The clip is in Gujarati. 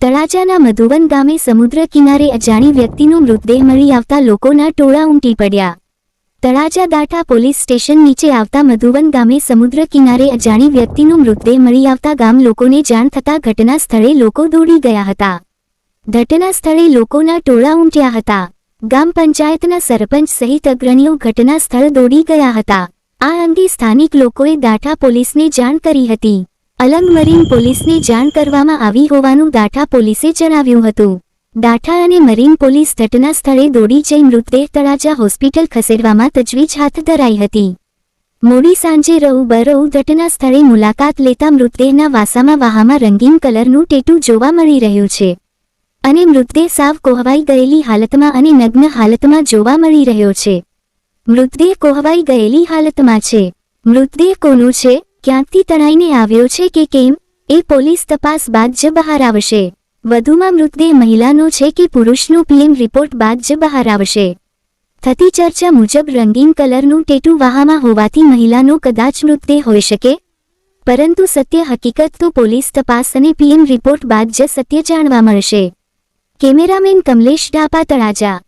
તળાજાના મધુવન ગામે સમુદ્ર કિનારે અજાણી વ્યક્તિનો મૃતદેહ મળી આવતા લોકોના ટોળા ઉમટી પડ્યા. તળાજા દાઠા પોલીસ સ્ટેશન નીચે આવતા મધુવન ગામે સમુદ્ર કિનારે અજાણી વ્યક્તિનો મૃતદેહ મળી આવતા ગામ લોકોને જાણ થતા ઘટના સ્થળે લોકો દોડી ગયા હતા. ઘટના સ્થળે લોકોના ટોળા ઉમટ્યા હતા. ગામ પંચાયતના સરપંચ સહિત અગ્રણીઓ ઘટના સ્થળ દોડી ગયા હતા. આ અંગે સ્થાનિક લોકોએ દાઠા પોલીસને જાણ કરી હતી. અલંગ મરીન પોલીસને જાણ કરવામાં આવી હોવાનું દાઠા પોલીસે જણાવ્યું હતું. દાઠા અને મરીન પોલીસ ઘટના સ્થળે દોડી જઈ મૃતદેહ તળાજા હોસ્પિટલ ખસેડવામાં તજવીજ હાથ ધરાઈ હતી. મોડી સાંજે રહુ બરહુ ઘટના સ્થળે મુલાકાત લેતા મૃતદેહના વાસામાં વાહામાં રંગીન કલરનું ટેટુ જોવા મળી રહ્યું છે. અને મૃતદેહ સાવ કોહવાઈ ગયેલી હાલતમાં અને નગ્ન હાલતમાં જોવા મળી રહ્યો છે. મૃતદેહ કોહવાઈ ગયેલી હાલતમાં છે. મૃતદેહ કોનું છે? ક્યાંથી તણાઈને આવ્યો છે કે કેમ? એ પોલીસ તપાસ બાદ જ બહાર આવશે. વધુમાં મૃતદેહ મહિલાનો છે કે પુરુષનો પીએમ રિપોર્ટ બાદ જ બહાર આવશે. થતી ચર્ચા મુજબ રંગીન કલરનું ટેટુ વાહામાં હોવાથી મહિલાનો કદાચ મૃતદેહ હોઈ શકે. પરંતુ સત્ય હકીકત તો પોલીસ તપાસ અને પીએમ રિપોર્ટ બાદ જ સત્ય જાણવા મળશે. કેમેરામેન કમલેશ ડાપા તળાજા.